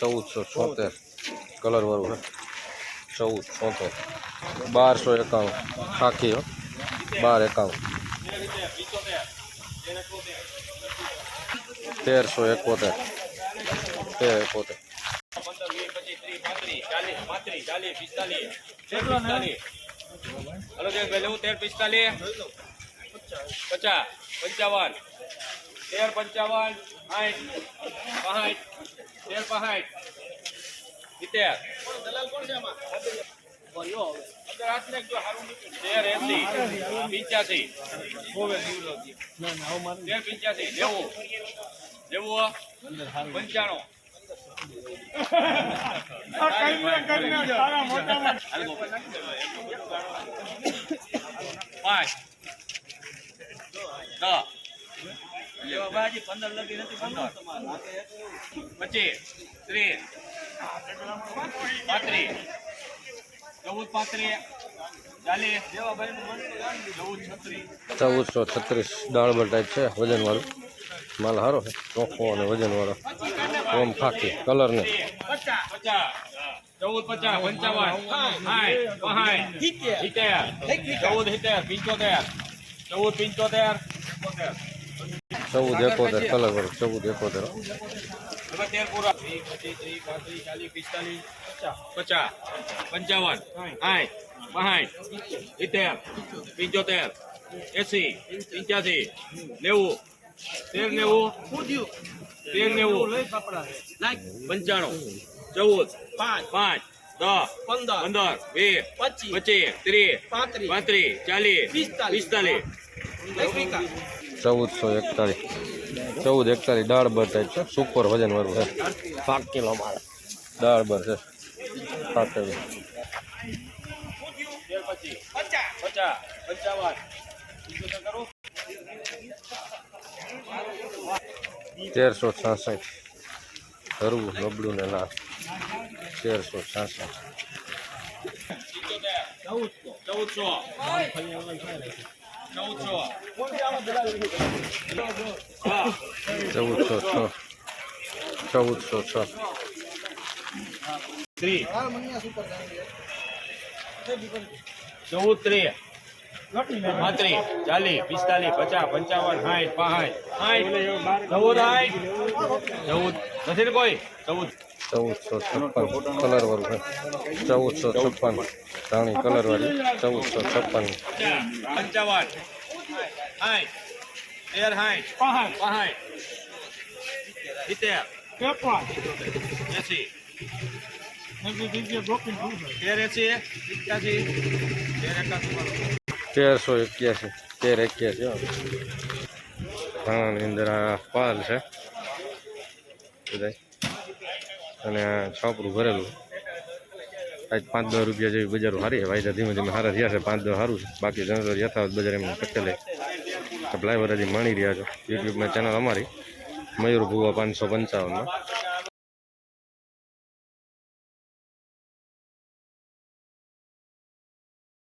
ચૌદસો છોતેર કલરવાળું ચૌદ, છોતેર. બારસો એકાણું. ખાખી બાર એકાણું. તેરસો એકોતેર. તેર એકોતેર. પચાસ, પંચાવન. તેર પંચાવન સાઠ પાંચ તેર પાંચ સિત્તેર. તેર એસી પંચાણું. પાંચ. દસ. પચીસ ત્રીસ પાંત્રીસ ચૌદ પાંત્રીસ છત્રીસ. ચૌદસો છત્રીસ દાળબર ટાઈપ છે વજનવાળું. માલ સારો છે ચોખ્ખો અને વજનવાળો. ઓમ ખાખી કલર ને. ચૌદ પચાસ પંચાવન ચૌદ સિત્તેર પંચોતેર ચૌદ પંચોતેર. ચૌદ એકોતેર કલરવાળું ચૌદ એકોતેર. હવે તેર પૂરા. વીસ, પચીસ ત્રીસ પાંત્રીસ ચાલીસ પિસ્તાલીસ પચાસ પંચાવન સાઠ પાંઠ સિત્તેર પંચોતેર એસી પંચ્યાસી નેવું તેર નેવું તેર નેવું પંચાણું ચૌદ પાંચ પાંચ દસ પંદર પંદર વીસ પચીસ ત્રીસ પાંત્રીસ ચાલીસ પિસ્તાલીસ ચૌદસો એકતાલીસ ચૌદ એકતાલીસ દાળબર ટાઈપ છે. સુપર વજનવાળું છે. પાંચ કિલો દાળ બર છે. કરું તેરસો છાસઠ. ધરવું નબળું ને ના તેરસો છાસઠ. ચૌદસો. ચૌદસો. ચૌદસો છ ચૌદસો છ ચૌદ ત્રીસ પાંત્રીસ ચાલીસ પિસ્તાલીસ પચાસ પંચાવન સાઠ પાંઠ સાઠ ચૌદ સાઠ ચૌદ નથી ને કોઈ ચૌદ ચૌદસો છપ્પન કલરવાળું છે. ચૌદસો છપ્પન ધાણી કલરવાળી ચૌદસો છપ્પન. તેરસો એક્યાસી. તેર એક્યાસી. ધાણાની અંદર આ પાલ છે. બધાય. અને છાપરું ભરેલું. આજ પાંચ દસ રૂપિયા જેવી બજારો સારી છે. વાયદા ધીમે ધીમે સારા રહ્યા છે. પાંચ દસ સારું છે. બાકી જનરલ યથાવત બજાર એમને ટકેલે સપ્લાય હજી માણી રહ્યા છો. યુટ્યુબમાં ચેનલ અમારી. મયુર ભુવા પાંચસો પંચાવનમાં.